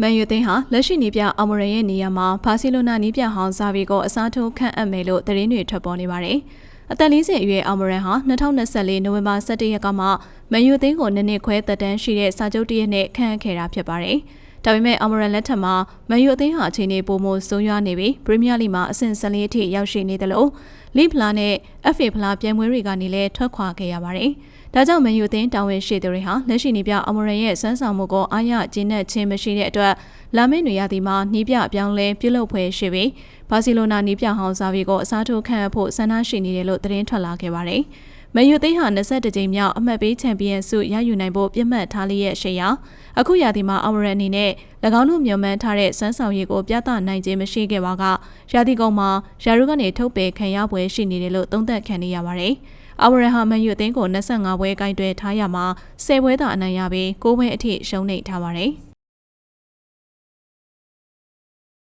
မန်ယူသင်းဟာလက်ရှိနီးပြအော်မရန်ရဲ့နေရာမှာဘာစီလိုနာနီးပြဟောင်းဇာဗီကိုအစားထိုးခန့်အပ်မယ်လို့သတင်းတွေထွက်ပေါ်နေပါတယ်။အသက်40အရွယ်အော်မရန်ဟာ2024နိုဝင်ဘာ17ရက်ကမှမန်ယူသင်းကိုနှစ်နှစ်ခွဲသက်တမ်းရှိတဲ့စာချုပ်တရက်နဲ့ခန့်အပ်ခဲ့တာဖြစ်ပါတယ်။ ဒါပေမဲ့အော်မရန်လက်ထက်မှာမန်ယူအသင်းဟာအခြေအနေပိုမိုဆိုးရွားနေပြီးပရီးမီးယားလိမှာအဆင့်14အထိရောက်ရှိနေတယ်လို့လီဖလာနဲ့ FA ဖလာပြိုင်ပွဲတွေကနေလည်းထွက်ခွာခဲ့ရပါတယ်။ဒါကြောင့်မန်ယူအသင်းတာဝန်ရှိသူတွေဟာလက်ရှိနေပြအမရန်ရဲ့စမ်းဆောင်မှုကိုအားရကျင်းနဲ့ချင်းမရှိတဲ့အတွက်လာမင်းတွေရသည်မှာနှီးပြအပြောင်းလဲပြုလုပ်ဖွယ်ရှိပြီးဘာစီလိုနာနှီးပြဟောင်းစာဗီကိုအစားထိုးခန့်အပ်ဖို့ဆန္ဒရှိနေတယ်လို့သတင်းထွက်လာခဲ့ပါတယ်။ မန်ယူသိန်းဟာ22ကြိမ်မြောက်အမှတ်ပေးချန်ပီယံဆုရယူနိုင်ဖို့ပြတ်မှတ်ထားလျက်ရှိရာအခုရာသီမှာအမရန်အနေနဲ့၎င်းတို့မြန်မှန်းထားတဲ့စမ်းဆောင်ရည်ကိုပြသနိုင်ခြင်းမရှိခဲ့ပါကရာသီကုန်မှာရာရုကနေထုတ်ပယ်ခံရပွဲရှိနေတယ်လို့သုံးသပ်ခံနေရပါတယ်။အာဝရဟာမန်ယူအသင်းကို25ပွဲကင်တွယ်ထားရမှာ10ပွဲသာအနိုင်ရပြီး9ပွဲအထိရှုံးနိမ့်ထားပါတယ်။